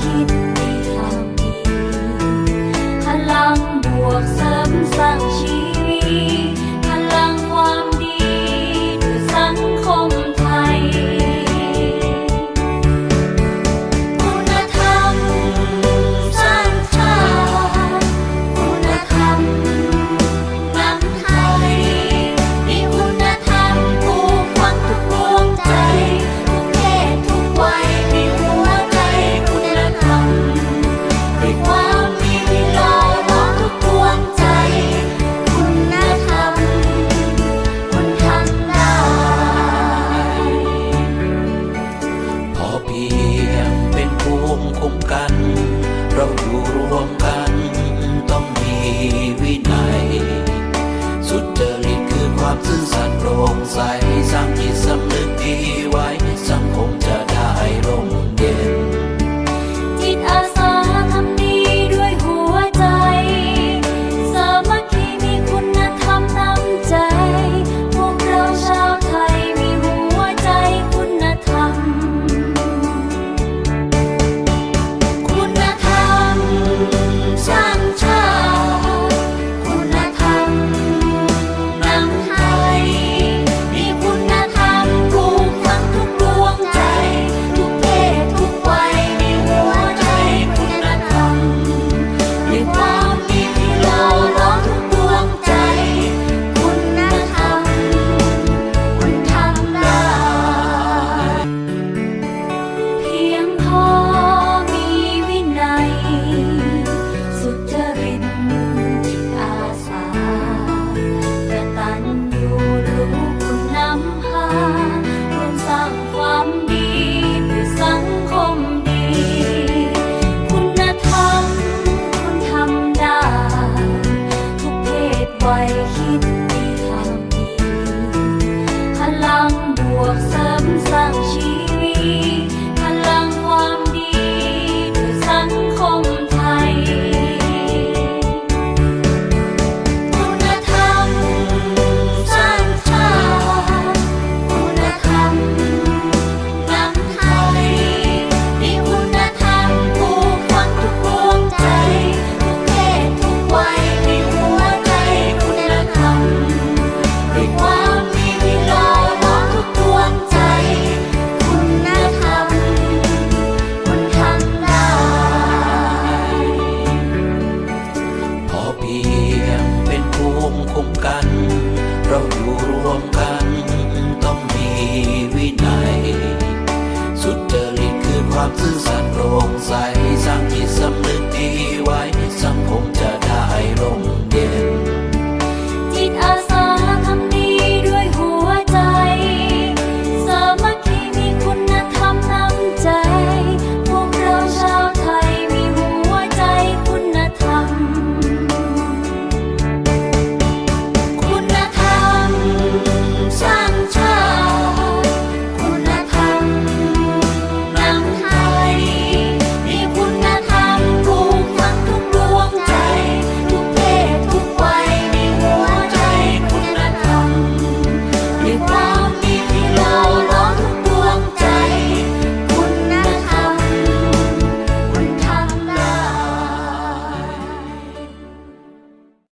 คิดดีทำดีพลังบวกเสริมสร้างชีวิต yorulan ที่ทำดีพลังบวกเสริมสร้างชีวิต ซื่อสัตย์โปร่งใสสร้างจิตสำนึกดี